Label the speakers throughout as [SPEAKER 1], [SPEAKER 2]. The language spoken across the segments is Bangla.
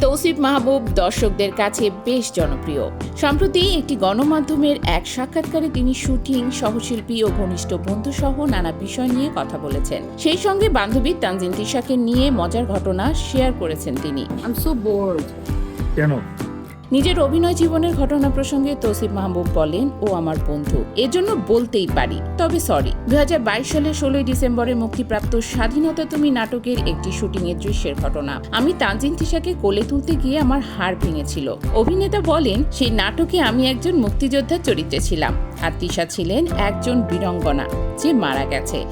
[SPEAKER 1] তৌসিফ মাহবুব দর্শকদের কাছে বেশ জনপ্রিয়। সম্প্রতি একটি গণমাধ্যমের এক সাক্ষাৎকারে তিনি শুটিং সহশিল্পী ও ঘনিষ্ঠ বন্ধু সহ নানা বিষয় নিয়ে কথা বলেছেন। সেই সঙ্গে বান্ধবী তানজিন তিশাকে নিয়ে মজার ঘটনা শেয়ার করেছেন তিনি.
[SPEAKER 2] কেন?
[SPEAKER 1] নিজের অভিনয় জীবনের ঘটনা প্রসঙ্গে তৌসিফ মাহবুব বলেন ও আমার বন্ধু। এজন্য বলতেই পারি। তবে সরি দুহাজার বাইশ সালের ষোলোই ডিসেম্বরে মুক্তিপ্রাপ্ত স্বাধীনতা তুমি নাটকের একটি শুটিং এর দৃশ্যের ঘটনা। আমি তানজিন তিশাকে কোলে তুলতে গিয়ে আমার হাড় ভেঙেছিল। অভিনেতা বলেন সেই নাটকে আমি একজন মুক্তিযোদ্ধার চরিত্রে ছিলাম। আর তিশা ছিলেন একজন বীরঙ্গনা যে মারা গেছে।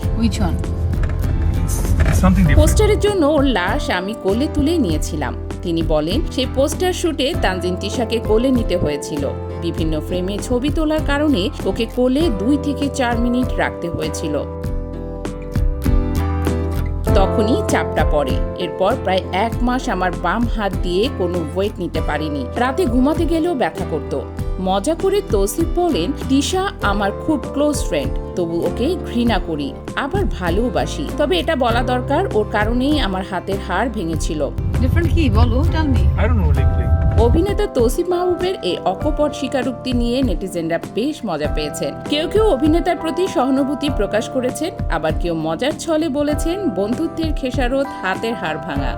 [SPEAKER 1] পোস্টারের জন্য ওর লাশ আমি কোলে তুলে নিয়েছিলাম। তিনি বলেন সেই পোস্টার শুটে তানজিন তিশাকে কোলে নিতে হয়েছিল। বিভিন্ন ফ্রেমে ছবি তোলার কারণে ওকে কোলে দুই থেকে চার মিনিট রাখতে হয়েছিল। তখনই চাপটা পড়ে। এরপর প্রায় এক মাস আমার বাম হাত দিয়ে কোনো ওয়েট নিতে পারিনি। রাতে ঘুমাতে গেলেও ব্যথা করত। মজা করে তৌসিফ বলেন, তিশা আমার খুব ক্লোজ ফ্রেন্ড তবু ওকে ঘৃণা করি, আবার ভালোবাসি তবে এটা বলা দরকার, ওর কারণেই আমার হাতের হাড় ভেঙেছিল।
[SPEAKER 3] Different key, Bolo, tell me.
[SPEAKER 2] I don't know like
[SPEAKER 1] অভিনেতা তৌসিফ মাহবুবের এই অকপট স্বীকারোক্তি নিয়ে নেটিজেনরা বেশ মজা পেয়েছেন। কেউ কেউ অভিনেতার প্রতি সহানুভূতি প্রকাশ করেছেন আবার কেউ মজার ছলে বলেছেন বন্ধুত্বের খেসারত হাতের হাড় ভাঙা।